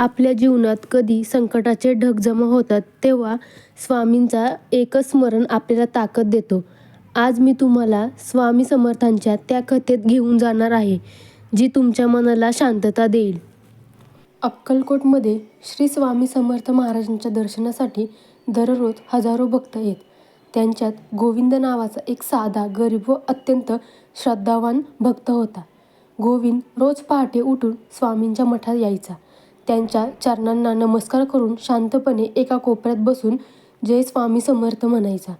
आपल्या जीवनात कधी संकटाचे ढग जमा होतात तेव्हा स्वामींचा एकच स्मरण आपल्याला ताकद देतो. आज मी तुम्हाला स्वामी समर्थांच्या त्या कथेत घेऊन जाणार आहे जी तुमच्या मनाला शांतता देईल. अक्कलकोटमध्ये श्री स्वामी समर्थ महाराजांच्या दर्शनासाठी दररोज हजारो भक्त येत. त्यांच्यात गोविंद नावाचा एक साधा गरीब व अत्यंत श्रद्धावान भक्त होता. गोविंद रोज पहाटे उठून स्वामींच्या मठात यायचा. त्यांच्या चरणांना नमस्कार करून शांतपणे एका कोपऱ्यात बसून जय स्वामी समर्थ म्हणायचा.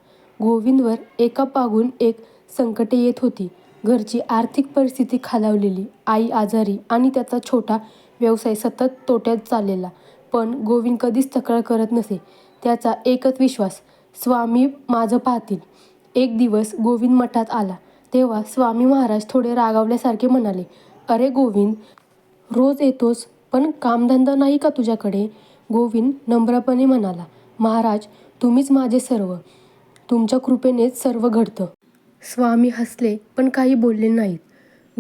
गोविंदवर एका पागून एक संकटे येत होती. घरची आर्थिक परिस्थिती खालावलेली आई आजारी आणि त्याचा छोटा व्यवसाय सतत तोट्यात चाललेला. पण गोविंद कधीच तक्रार करत नसे. त्याचा एकच विश्वास स्वामी माझं पाहतील. एक दिवस गोविंद मठात आला. तेव्हा स्वामी महाराज थोडे रागावल्यासारखे म्हणाले अरे गोविंद रोज येतोस? पण कामधंदा नाही का तुझ्याकडे? गोविंद नम्रपणे म्हणाला महाराज तुम्हीच माझे सर्व. तुमच्या कृपेनेच सर्व घडतं. स्वामी हसले पण काही बोलले नाहीत.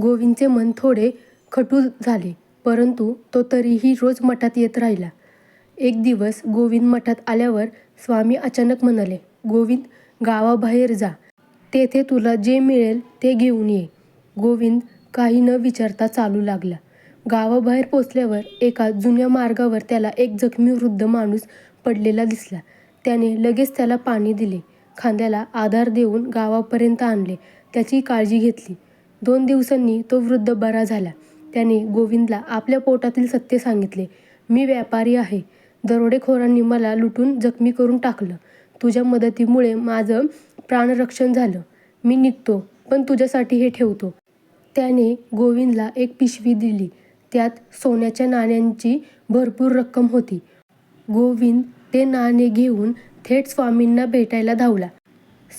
गोविंदचे मन थोडे खटू झाले परंतु तो तरीही रोज मठात येत राहिला. एक दिवस गोविंद मठात आल्यावर स्वामी अचानक म्हणाले गोविंद गावाबाहेर जा. तेथे तुला जे मिळेल ते घेऊन ये. गोविंद काही न विचारता चालू लागला. गावाबाहेर पोचल्यावर एका जुन्या मार्गावर त्याला एक जखमी वृद्ध माणूस पडलेला दिसला. त्याने लगेच त्याला पाणी दिले. खांद्याला आधार देऊन गावापर्यंत आणले. त्याची काळजी घेतली. दोन दिवसांनी तो वृद्ध बरा झाला. त्याने गोविंदला आपल्या पोटातील सत्य सांगितले. मी व्यापारी आहे. दरोडेखोरांनी मला लुटून जखमी करून टाकलं. तुझ्या मदतीमुळे माझं प्राणरक्षण झालं. मी निघतो पण तुझ्यासाठी हे ठेवतो. त्याने गोविंदला एक पिशवी दिली. त्यात सोन्याच्या नाण्यांची भरपूर रक्कम होती. गोविंद ते नाणे घेऊन थेट स्वामींना भेटायला धावला.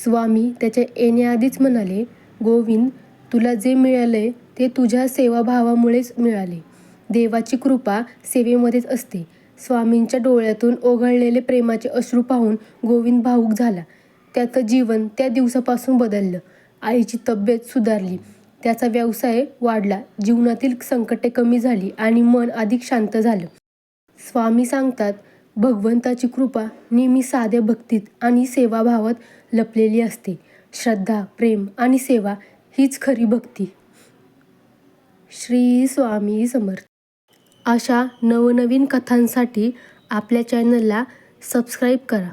स्वामी त्याच्या येण्याआधीच म्हणाले गोविंद तुला जे मिळाले ते तुझ्या सेवाभावामुळेच मिळाले. देवाची कृपा सेवेमध्येच असते. स्वामींच्या डोळ्यातून ओघळलेले प्रेमाचे अश्रू पाहून गोविंद भावूक झाला. त्याचं जीवन त्या दिवसापासून बदललं. आईची तब्येत सुधारली. त्याचा व्यवसाय वाढला. जीवनातील संकटे कमी झाली आणि मन अधिक शांत झालं. स्वामी सांगतात भगवंताची कृपा नेहमी साध्या भक्तीत आणि सेवाभावात लपलेली असते. श्रद्धा प्रेम आणि सेवा हीच खरी भक्ती. श्री स्वामी समर्थ. अशा नवनवीन कथांसाठी आपल्या चॅनलला सबस्क्राईब करा.